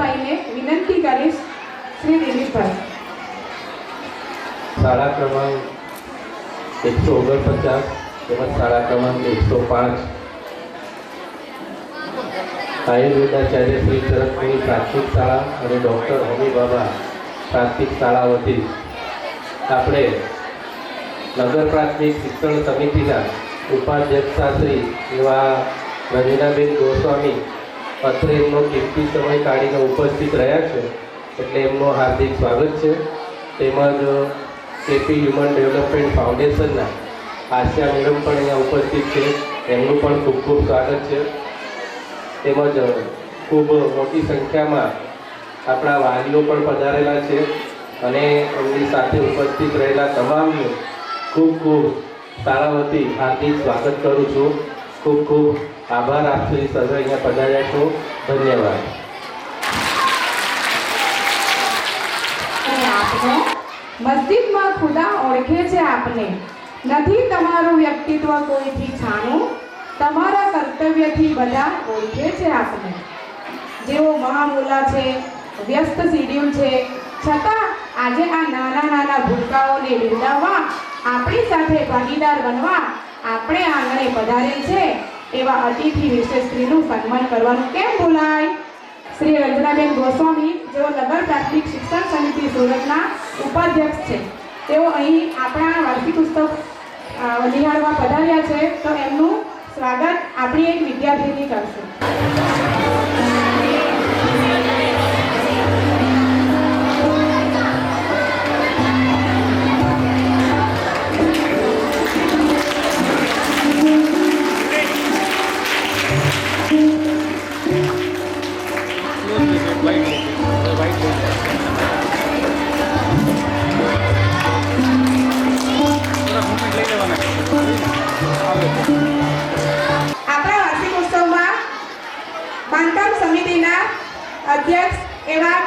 દિલીપભાઈને વિનંતી કરીશ, શ્રી દિલીપભાઈ. શાળા ક્રમાંક એકસો ઓગણપચાસ તેમજ શાળા ક્રમાંક એકસો પાંચ. આયુર્વેદાચાર્ય શ્રી શરદમણી પ્રાથમિક શાળા અને ડૉક્ટર હોમી બાબા પ્રાથમિક શાળા વતી આપણે નગર પ્રાથમિક શિક્ષણ સમિતિના ઉપાધ્યક્ષા શ્રી એવા રંજનાબેન ગોસ્વામી અત્રે એમનો કિંમતી સમય કાઢીને ઉપસ્થિત રહ્યા છે, એટલે એમનો હાર્દિક સ્વાગત છે. તેમજ કેપી હ્યુમન ડેવલપમેન્ટ ફાઉન્ડેશનના આશા મેડમ પણ અહીંયા ઉપસ્થિત છે. એમનું પણ ખૂબ ખૂબ સ્વાગત છે. તેમજ ખૂબ મોટી સંખ્યામાં આપણા વાલીઓ પણ પધારેલા છે અને એમની સાથે ઉપસ્થિત રહેલા તમામનું ખૂબ ખૂબ સારા વતી હાર્દિક સ્વાગત કરું છું. ખૂબ ખૂબ આભાર. આપશો એ સર્વે અહીંયા પધાર્યા છો. ધન્યવાદ. મસ્જિદમાં ખુદા ઓળખે છે આપને. નથી તમારું વ્યક્તિત્વ કોઈથી છાનું તમારા કર્તવ્યથી બધા ઓળખે છે આપને. જેઓ મહામુલા છે, વ્યસ્ત શિડ્યુલ છે, છતાં આજે આ નાના નાના ભૂલકાઓને બિરદાવવા, આપણી સાથે ભાગીદાર બનવા આપણે આંગણે પધારેલ છે. એવા અતિથિ વિશે સ્ત્રીનું સન્માન કરવાનું કેમ ભૂલાય? શ્રી રંજનાબેન ગોસ્વામી, જેઓ નગર પ્રાથમિક શિક્ષણ સમિતિ સુરતના ઉપાધ્યક્ષ છે, તેઓ અહીં આપણા વાર્ષિક પુસ્તક નિહાળવા પધાર્યા છે. તો એમનું સ્વાગત આપણી એક વિદ્યાર્થીની કરશે.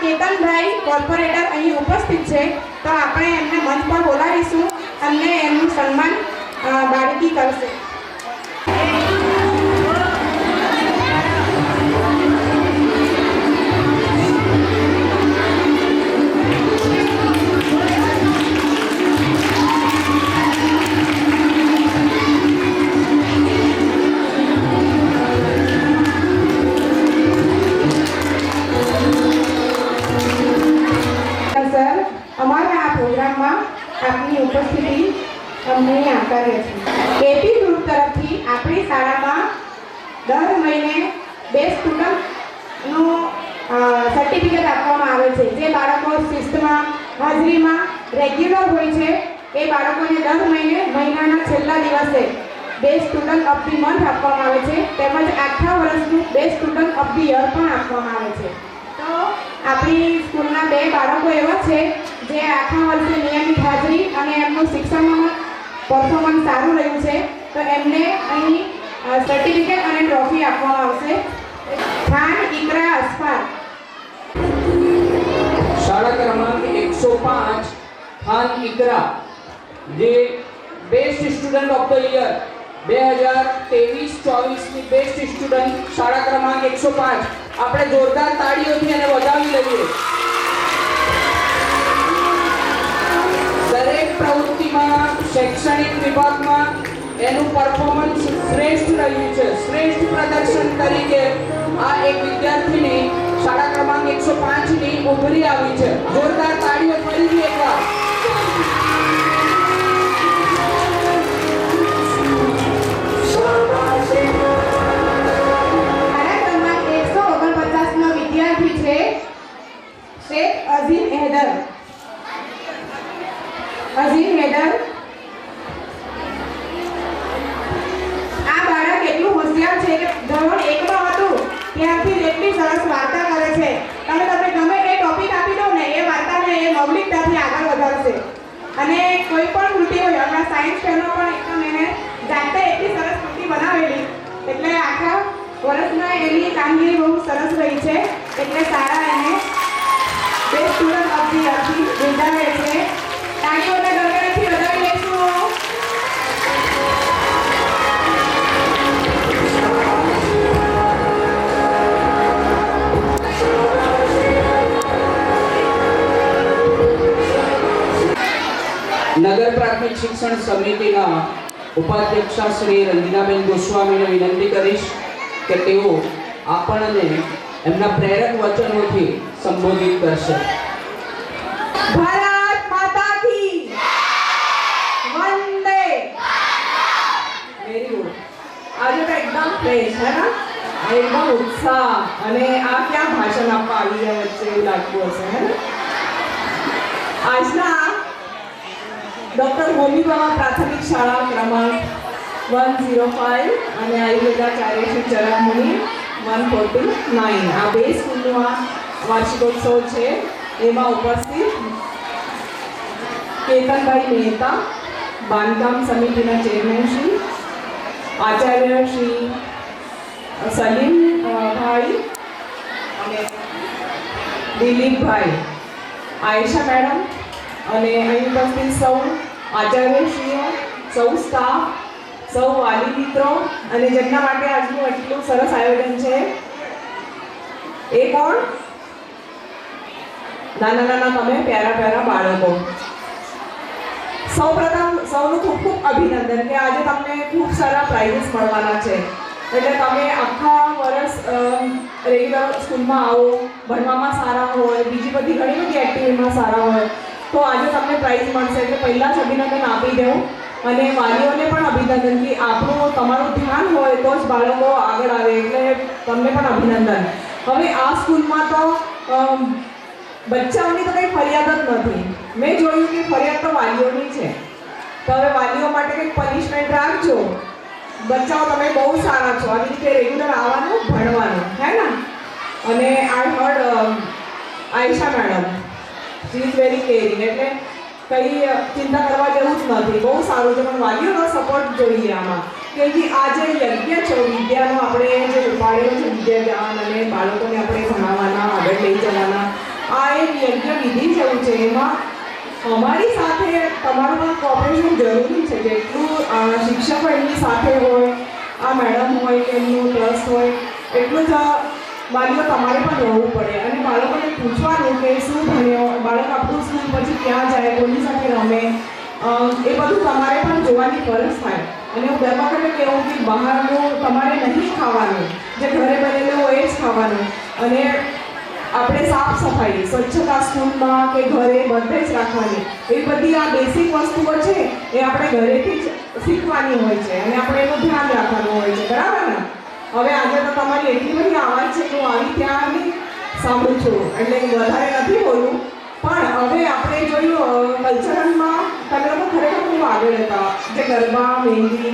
કેતનભાઈ કોર્પોરેટર અહીં ઉપસ્થિત છે. તો આપણે એમને મંચ પર બોલાવીશું. અને એમનું સન્માન બાળકી કરશે. શિસ્તમાં હાજરીમાં રેગ્યુલર હોય છે એ બાળકોને દર મહિને, મહિનાના છેલ્લા દિવસે બે સ્ટુડન્ટ ઓફ ધી મંથ આપવામાં આવે છે. તેમજ આખા વર્ષનું બે સ્ટુડન્ટ ઓફ ધી યર પણ આપવામાં આવે છે. તો આપણી સ્કૂલના બે બાળકો એવા છે જે આખા વર્ષે નિયમિત હાજરી અને એમનું શિક્ષણમાં પરફોર્મન્સ સારું રહ્યું છે. તો એમને અહીં સર્ટિફિકેટ અને ટ્રોફી આપવામાં આવશે. ખાન ઇકરા અસ્ફાર શાળા ક્રમાંક એકસો પાંચ ખાન ઇકરા, જે best student of the year બે હજાર ત્રેવીસ ચોવીસની બેસ્ટ સ્ટુડન્ટ શાળા ક્રમાંક એકસો પાંચ. આપણે જોરદાર તાળીઓથી એને વધાવી લઈએ. દરેક પ્રવૃત્તિમાં, શૈક્ષણિક વિભાગમાં એનું પરફોર્મન્સ શ્રેષ્ઠ રહ્યું છે. શ્રેષ્ઠ પ્રદર્શન તરીકે આ એક વિદ્યાર્થીની શાળા ક્રમાંક એકસો પાંચની ઉભરી આવી છે. જોરદાર તાળીઓ ફરીથી એકવાર. આગળ અને કોઈ પણ કૃતિ હોય, આપણા સાયન્સ ફેરનો પણ એકદમ એને જાતે એટલી સરસ કૃતિ બનાવેલી. એટલે આખા વર્ષમાં એની કામગીરી બહુ સરસ રહી છે. એટલે સારા એને બે સ્ટુડન્ટ ઓફ ધી યરથી બિરદાવે છે. તાળીઓના ગરગડાથી નગર પ્રાથમિક શિક્ષણ સમિતિના ઉપાધ્યક્ષા શ્રી રંજનાબેન ગોસ્વામીને વિનંતી કરીશ કે તેઓ આપણને એમના પ્રેરક વચનોથી સંબોધિત કરશે. ભારત માતા કી વંદે. વેરી ગુડ આજે તો એકદમ ફ્રેશ હે ના? એકદમ ઉત્સાહ અને આ ક્યાં ભાષણ આપવા આવી રહ્યા વચ્ચે એવું લાગતું હશે હે આજના ડૉક્ટર હોમી બાબા પ્રાથમિક શાળા ક્રમાંક વન ઝીરો ફાઇવ અને આયુર્વેદાચાર્ય Shri Charanmuni one forty nine. આ બે સ્કૂલનું આ વાર્ષિકોત્સવ છે. એમાં ઉપસ્થિત કેતનભાઈ મહેતા, બાંધકામ સમિતિના ચેરમેન શ્રી, આચાર્ય શ્રી સલીમ ભાઈ અને દિલીપભાઈ. આયશા મેડમ અને અહીં ઉપસ્થિત સૌ આચાર્યશ્રીઓ, સૌ સ્ટાફ સૌ વાલી મિત્રો અને જેમના માટે આજનું એટલું સરસ આયોજન છે, એ કોણ? નાના નાના તમે, પ્યારા પ્યારા બાળકો. સૌપ્રથમ સૌનું ખૂબ ખૂબ અભિનંદન કે આજે તમને ખૂબ સારા પ્રાઇઝીસ મળવાના છે. એટલે તમે આખા વર્ષ રેગ્યુલર સ્કૂલમાં આવો, ભણવામાં સારા હોય, બીજી બધી ઘણી બધી એક્ટિવિટીમાં સારા હોય તો આજે તમને પ્રાઇઝ મળશે એટલે પહેલાં જ અભિનંદન આપી દઉં અને વાલીઓને પણ અભિનંદન કે આપણું તમારું ધ્યાન હોય તો જ બાળકો આગળ આવે એટલે તમને પણ અભિનંદન. હવે આ સ્કૂલમાં તો બચ્ચાઓની તો કંઈ ફરિયાદ જ નથી. મેં જોયું કે ફરિયાદ તો વાલીઓની છે. તો હવે વાલીઓ માટે કંઈક પનિશમેન્ટ રાખજો. બચ્ચાઓ તમે બહુ સારા છો. આવી રીતે રેગ્યુલર આવવાનું, ભણવાનું. હે ને? અને I heard Ayesha madam. She is very caring એટલે કઈ ચિંતા કરવા જેવું જ નથી. બહુ સારું છે, પણ વાલીઓનો સપોર્ટ જોઈએ આમાં. કેમ કે આ જે યજ્ઞ છે, વિદ્યાનો આપણે જે ઉપાડેલો છે વિદ્યા અને બાળકોને આપણે ભણાવવાના, આગળ લઈ જવાના, આ એક યજ્ઞ વિધિ જેવું છે એમાં અમારી સાથે તમારું પણ કોઓપરેશન જરૂરી છે જેટલું શિક્ષકો એમની સાથે હોય, આ મેડમ હોય કે એમનું ટ્રસ્ટ હોય, એટલું જ વાલીઓ તમારે પણ રહેવું પડે. અને બાળકોને પૂછવાનું કે શું ભણ્યો? બાળક આપણું સ્કૂલ પછી ક્યાં જાય? કોની સાથે રમે? એ બધું તમારે પણ જોવાની ફરજ થાય. અને હું દર વખતે કહેવું કે બહારનું તમારે નહીં ખાવાનું. જે ઘરે બનેલું હોય એ જ ખાવાનું. અને આપણે સાફ સફાઈ, સ્વચ્છતા સ્કૂલમાં કે ઘરે બધે જ રાખવાની. એ બધી આ બેસિક વસ્તુઓ છે એ આપણે ઘરેથી જ શીખવાની હોય છે. અને આપણે એનું ધ્યાન રાખવાનું હોય છે. બરાબર ને? હવે આજે તો તમારી એટલી બધી આવાજ છે કે હું આવી ત્યાં આવી સાંભળું છું. એટલે વધારે નથી બોલું. પણ હવે આપણે જોયું કલ્ચરલમાં તમે લોકો ખરેખર ખૂબ આગળ હતા. જે ગરબા, મહેંદી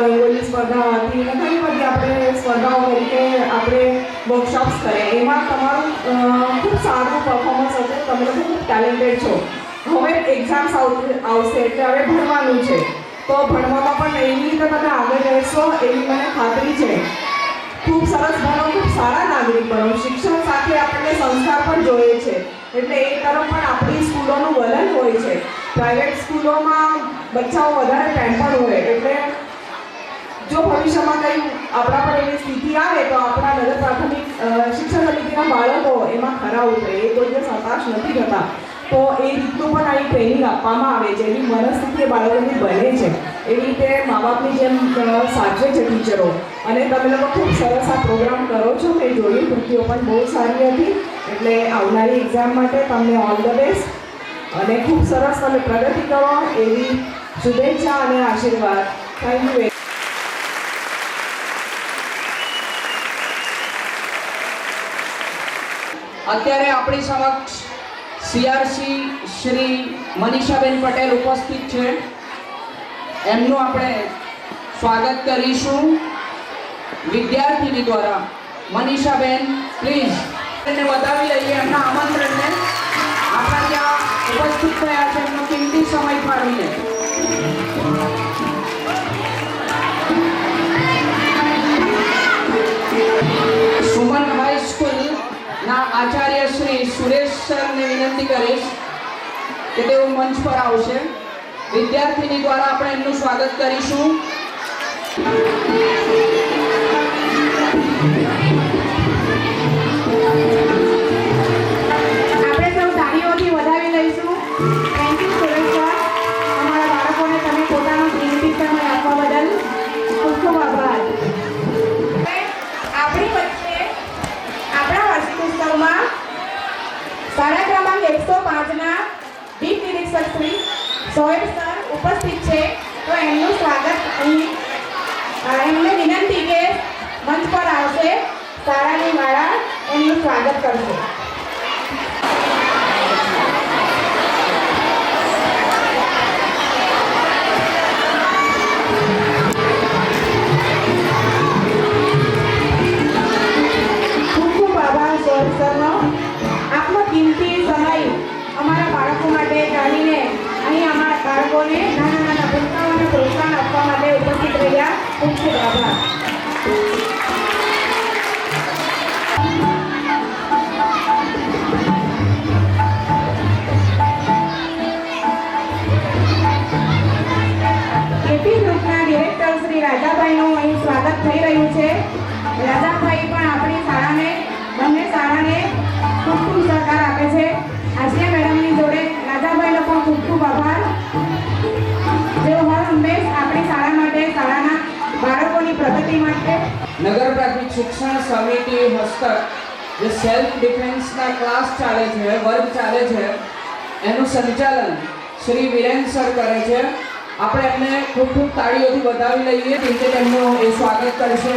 રંગોલી સ્પર્ધા હતી અને ઘણી બધી આપણે સ્પર્ધાઓ તરીકે આપણે વર્કશોપ્સ કર્યા. એમાં તમારું ખૂબ સારું પરફોર્મન્સ હતું. તમે લોકો ખૂબ ટેલેન્ટેડ છો. હવે એક્ઝામ્સ આવશે, એટલે હવે ભણવાનું છે. તો ભણવામાં પણ એવી રીતે તમે આગળ રહેશો એવી મને ખાતરી છે. ખૂબ સરસ ભણો, ખૂબ સારા નાગરિક બનો. શિક્ષણ સાથે આપણને સંસ્કાર પણ જોઈએ છે. એટલે એ તરફ પણ આપણી સ્કૂલોનું વલણ હોય છે. પ્રાઇવેટ સ્કૂલોમાં બચ્ચાઓ વધારે પેમ્પર હોય, એટલે જો ભવિષ્યમાં કંઈ આપણા પર એવી સ્થિતિ આવે તો આપણા નગર પ્રાથમિક શિક્ષણ સમિતિના બાળકો એમાં ખરા ઉતરે. એ કોઈ દિવસ હતાશ નથી થતા. તો એ રીતનું પણ આવી ટ્રેનિંગ આપવામાં આવે છે. એની મનસ્થિતિ બાળકોની બને છે. એવી રીતે મા બાપની જેમ સાચવે છે ટીચરો. અને તમે લોકો ખૂબ સરસ આ પ્રોગ્રામ કરો છો. મેં જોયું, કૃતિઓ પણ બહુ સારી હતી. એટલે આવનારી એક્ઝામ માટે તમને ઓલ ધ બેસ્ટ અને ખૂબ સરસ તમે પ્રગતિ કરો. એવી શુભેચ્છા અને આશીર્વાદ. થેન્ક યુ અત્યારે આપણી સમક્ષ સીઆરસી શ્રી મનીષાબેન પટેલ ઉપસ્થિત છે. એમનું આપણે સ્વાગત કરીશું. વિદ્યાર્થીની દ્વારા. મનીષાબેન પ્લીઝ એને બતાવી લઈએ એમના આમંત્રણને. આપણા ત્યાં ઉપસ્થિત થયા છે એમનો કિંમતી સમય ફાળવીને. આચાર્ય શ્રી સુરેશ સરને વિનંતી કરીશ કે તેઓ મંચ પર આવશે. વિદ્યાર્થીની દ્વારા આપણે એમનું સ્વાગત કરીશું. શાળા ક્રમાંક એકસો પાંચના દીપ નિરીક્ષક શ્રી સોહેબ સર ઉપસ્થિત છે. તો એમનું સ્વાગત અહીં એમને વિનંતી કે મંચ પર આવશે. શાળાની વાળા એમનું સ્વાગત કરશે. થઈ રહ્યું છે. રાજાભાઈ પણ આપણી શાળાને, બંને શાળાને ખૂબ ખૂબ સહકાર આપે છે. આશિયા મેડમની જોડે રાજાભાઈનો પણ ખૂબ ખૂબ આભાર. જેઓ હર હંમેશ આપણી શાળા માટે, શાળાના બાળકોની પ્રગતિ માટે નગર પ્રાથમિક શિક્ષણ સમિતિ હસ્તક, જે સેલ્ફ ડિફેન્સના ક્લાસ ચાલે છે, વર્ગ ચાલે છે, એનું સંચાલન શ્રી વિરેન સર કરે છે. આપણે એમને ખૂબ ખૂબ તાળીઓથી વધાવી લઈએ. કે તેમનું એ સ્વાગત કરશે.